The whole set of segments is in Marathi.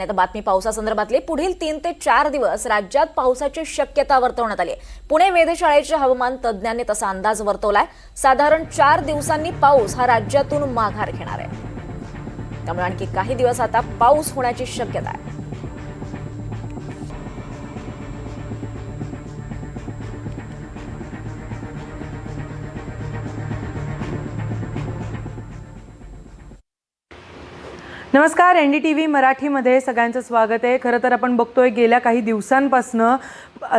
आणि आता बातमी पावसासंदर्भातली. पुढील तीन ते चार दिवस राज्यात पावसाची शक्यता वर्तवण्यात आली आहे. पुणे वेधशाळेच्या हवामान तज्ज्ञांनी तसा अंदाज वर्तवलाय. साधारण चार दिवसांनी पाऊस हा राज्यातून माघार घेणार आहे. त्यामुळे आणखी काही दिवस आता पाऊस होण्याची शक्यता आहे. नमस्कार एन डी टी व्ही मराठीमध्ये सगळ्यांचं स्वागत आहे. खरं तर आपण बघतोय गेल्या काही दिवसांपासनं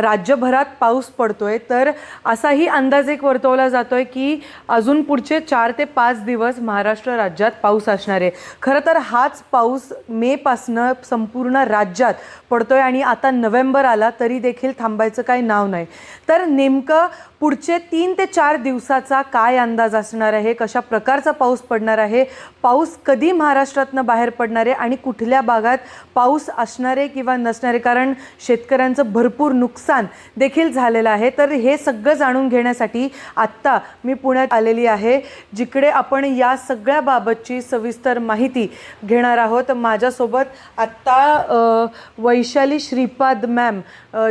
राज्यभरात पाऊस पडतोय. तर असाही अंदाज एक वर्तवला जातोय की अजून पुढचे चार ते पाच दिवस महाराष्ट्र राज्यात पाऊस असणार आहे. खरं तर हाच पाऊस मेपासनं संपूर्ण राज्यात पडतोय आणि आता नोव्हेंबर आला तरी देखील थांबायचं काही नाव नाही. तर नेमकं पुढचे तीन ते चार दिवसाचा काय अंदाज असणार आहे? कशा प्रकारचा पाऊस पडणार आहे? पाऊस कधी महाराष्ट्रातनं बाहेर बाहेर पडणारे आणि कुठल्या भागात पाऊस असणारे किंवा नसणारे कारण शेतकऱ्यांचं भरपूर नुकसान देखील झालेलं आहे. तर हे सगळं जाणून घेण्यासाठी आत्ता मी पुण्यात आलेली आहे जिकडे आपण या सगळ्या बाबतची सविस्तर माहिती घेणार आहोत. माझ्यासोबत आत्ता वैशाली श्रीपाद मॅम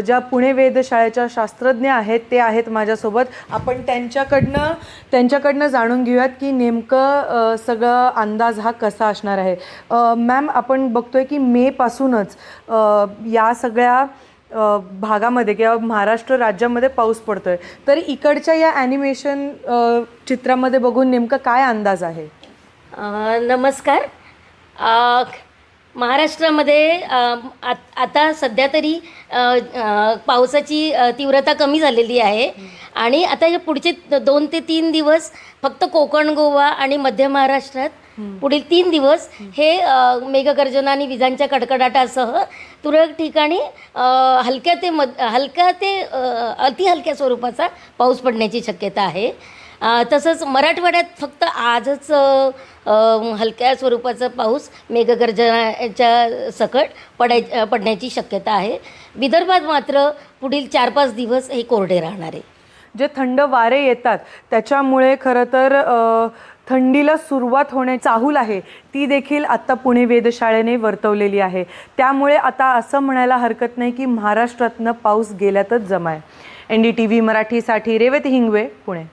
ज्या पुणे वेधशाळेच्या शास्त्रज्ञ आहेत ते आहेत माझ्यासोबत. आपण त्यांच्याकडनं त्यांच्याकडनं जाणून घेऊयात की नेमकं सगळं अंदाज हा कसा असणार आहे. मॅम आपण बघतोय की मेपासूनच या सगळ्या भागामध्ये किंवा महाराष्ट्र राज्यामध्ये पाऊस पडतोय. तर इकडच्या या ॲनिमेशन चित्रामध्ये बघून नेमकं काय अंदाज आहे? नमस्कार. महाराष्ट्रामध्ये आत- आता सध्या तरी पावसाची तीव्रता कमी झालेली आहे. आणि आता हे पुढचे दोन ते तीन दिवस फक्त कोकण गोवा आणि मध्य महाराष्ट्रात पुढील तीन दिवस हे मेघगर्जना आणि विजांच्या कडकडाटासह तुरळक ठिकाणी हलक्या ते मध हलक्या ते अ, अतिहलक्या स्वरूपाचा पाऊस पडण्याची शक्यता आहे. तसंच मराठवाड्यात फक्त आजच हलक्या स्वरूपाचा पाऊस मेघगर्जनाच्या सकट पडाय पडण्याची शक्यता आहे. विदर्भात मात्र पुढील चार पाच दिवस हे कोरडे राहणार आहे. जे थंड वारे येतात त्याच्यामुळे खरं तर थंडीला सुरुवात होणे चाहूल आहे ती देखील आत्ता पुणे वेधशाळेने वर्तवलेली आहे. त्यामुळे आता असं म्हणायला हरकत नाही की महाराष्ट्रातनं पाऊस गेल्यातच जमाय. एन डी टी व्ही मराठीसाठी रेवती हिंगवे पुणे.